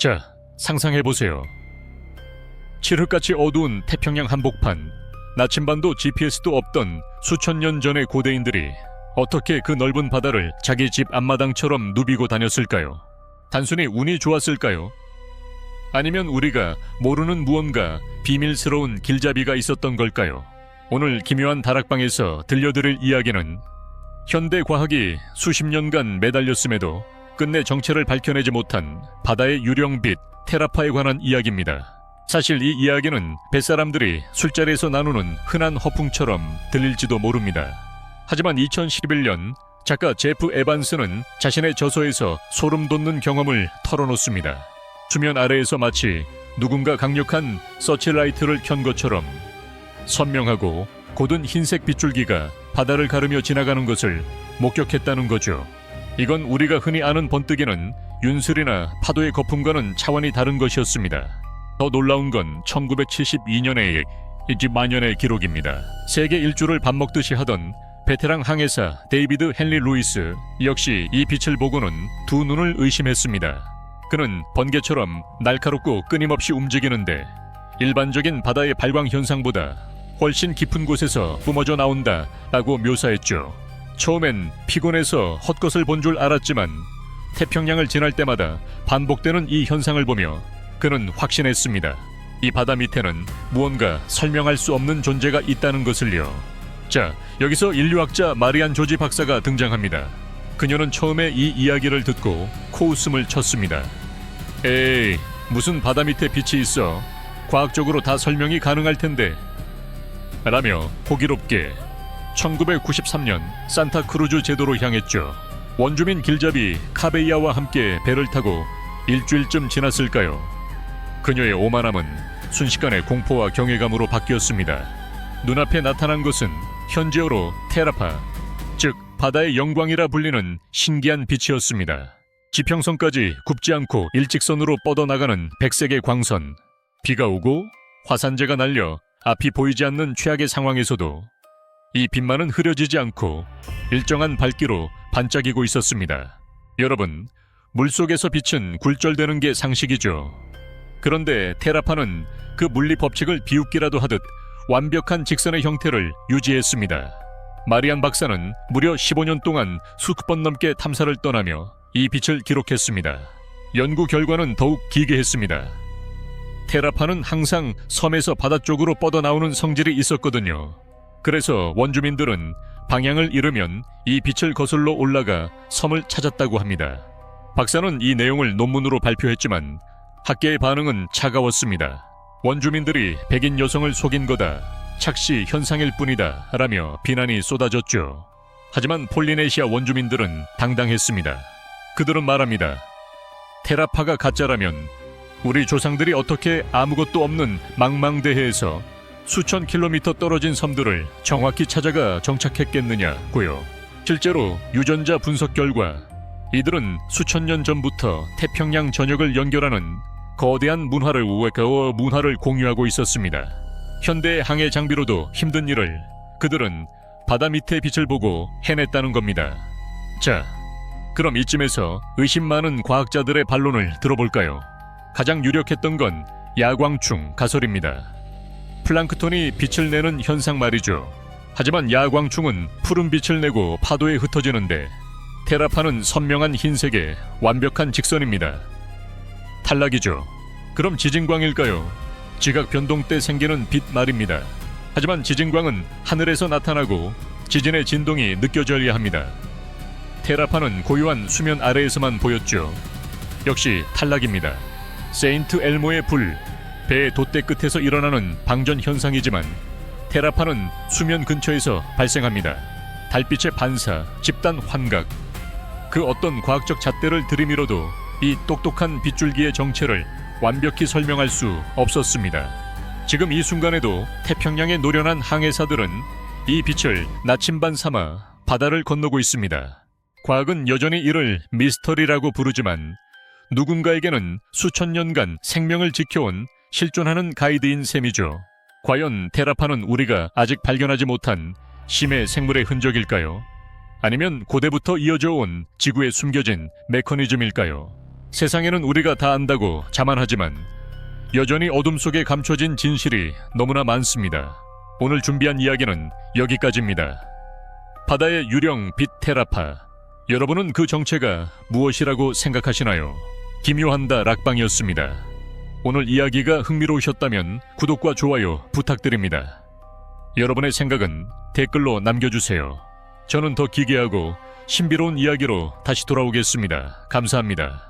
자, 상상해보세요. 칠흑같이 어두운 태평양 한복판, 나침반도 GPS도 없던 수천 년 전의 고대인들이 어떻게 그 넓은 바다를 자기 집 앞마당처럼 누비고 다녔을까요? 단순히 운이 좋았을까요? 아니면 우리가 모르는 무언가 비밀스러운 길잡이가 있었던 걸까요? 오늘 기묘한 다락방에서 들려드릴 이야기는 현대 과학이 수십 년간 매달렸음에도 끝내 정체를 밝혀내지 못한 바다의 유령빛 테라파에 관한 이야기입니다. 사실 이 이야기는 뱃사람들이 술자리에서 나누는 흔한 허풍처럼 들릴지도 모릅니다. 하지만 2011년 작가 제프 에반스는 자신의 저서에서 소름 돋는 경험을 털어놓습니다. 수면 아래에서 마치 누군가 강력한 서치라이트를 켠 것처럼 선명하고 고든 흰색 빗줄기가 바다를 가르며 지나가는 것을 목격했다는 거죠. 이건 우리가 흔히 아는 번뜩이는 윤슬이나 파도의 거품과는 차원이 다른 것이었습니다. 더 놀라운 건 1972년의 이집 만년의 기록입니다. 세계 일주를 밥 먹듯이 하던 베테랑 항해사 데이비드 헨리 루이스 역시 이 빛을 보고는 두 눈을 의심했습니다. 그는 번개처럼 날카롭고 끊임없이 움직이는데 일반적인 바다의 발광 현상보다 훨씬 깊은 곳에서 뿜어져 나온다 라고 묘사했죠. 처음엔 피곤해서 헛것을 본 줄 알았지만 태평양을 지날 때마다 반복되는 이 현상을 보며 그는 확신했습니다. 이 바다 밑에는 무언가 설명할 수 없는 존재가 있다는 것을요. 자, 여기서 인류학자 마리안 조지 박사가 등장합니다. 그녀는 처음에 이 이야기를 듣고 코웃음을 쳤습니다. 에이, 무슨 바다 밑에 빛이 있어. 과학적으로 다 설명이 가능할 텐데. 라며 호기롭게 1993년 산타크루즈 제도로 향했죠. 원주민 길잡이 카베이아와 함께 배를 타고 일주일쯤 지났을까요? 그녀의 오만함은 순식간에 공포와 경외감으로 바뀌었습니다. 눈앞에 나타난 것은 현지어로 테라파, 즉 바다의 영광이라 불리는 신기한 빛이었습니다. 지평선까지 굽지 않고 일직선으로 뻗어나가는 백색의 광선. 비가 오고 화산재가 날려 앞이 보이지 않는 최악의 상황에서도 이 빛만은 흐려지지 않고 일정한 밝기로 반짝이고 있었습니다. 여러분, 물속에서 빛은 굴절되는 게 상식이죠. 그런데 테라파는 그 물리 법칙을 비웃기라도 하듯 완벽한 직선의 형태를 유지했습니다. 마리안 박사는 무려 15년 동안 수백 번 넘게 탐사를 떠나며 이 빛을 기록했습니다. 연구 결과는 더욱 기괴했습니다. 테라파는 항상 섬에서 바다 쪽으로 뻗어나오는 성질이 있었거든요. 그래서 원주민들은 방향을 잃으면 이 빛을 거슬러 올라가 섬을 찾았다고 합니다. 박사는 이 내용을 논문으로 발표했지만 학계의 반응은 차가웠습니다. 원주민들이 백인 여성을 속인 거다. 착시 현상일 뿐이다. 라며 비난이 쏟아졌죠. 하지만 폴리네시아 원주민들은 당당했습니다. 그들은 말합니다. 테라파가 가짜라면 우리 조상들이 어떻게 아무것도 없는 망망대해에서 수천 킬로미터 떨어진 섬들을 정확히 찾아가 정착했겠느냐고요. 실제로 유전자 분석 결과 이들은 수천 년 전부터 태평양 전역을 연결하는 거대한 문화를 우회가어 문화를 공유하고 있었습니다. 현대 항해 장비로도 힘든 일을 그들은 바다 밑의 빛을 보고 해냈다는 겁니다. 자, 그럼 이쯤에서 의심 많은 과학자들의 반론을 들어볼까요? 가장 유력했던 건 야광충 가설입니다. 플랑크톤이 빛을 내는 현상 말이죠. 하지만 야광충은 푸른 빛을 내고 파도에 흩어지는데 테라파는 선명한 흰색의 완벽한 직선입니다. 탈락이죠. 그럼 지진광일까요? 지각 변동 때 생기는 빛 말입니다. 하지만 지진광은 하늘에서 나타나고 지진의 진동이 느껴져야 합니다. 테라파는 고요한 수면 아래에서만 보였죠. 역시 탈락입니다. 세인트 엘모의 불, 배의 돛대 끝에서 일어나는 방전 현상이지만 테라파는 수면 근처에서 발생합니다. 달빛의 반사, 집단 환각, 그 어떤 과학적 잣대를 들이밀어도 이 똑똑한 빗줄기의 정체를 완벽히 설명할 수 없었습니다. 지금 이 순간에도 태평양에 노련한 항해사들은 이 빛을 나침반 삼아 바다를 건너고 있습니다. 과학은 여전히 이를 미스터리라고 부르지만 누군가에게는 수천 년간 생명을 지켜온 실존하는 가이드인 셈이죠. 과연 테라파는 우리가 아직 발견하지 못한 심해 생물의 흔적일까요? 아니면 고대부터 이어져 온 지구에 숨겨진 메커니즘일까요? 세상에는 우리가 다 안다고 자만하지만 여전히 어둠 속에 감춰진 진실이 너무나 많습니다. 오늘 준비한 이야기는 여기까지입니다. 바다의 유령 빛 테라파. 여러분은 그 정체가 무엇이라고 생각하시나요? 기묘한다 락방이었습니다. 오늘 이야기가 흥미로우셨다면 구독과 좋아요 부탁드립니다. 여러분의 생각은 댓글로 남겨주세요. 저는 더 기괴하고 신비로운 이야기로 다시 돌아오겠습니다. 감사합니다.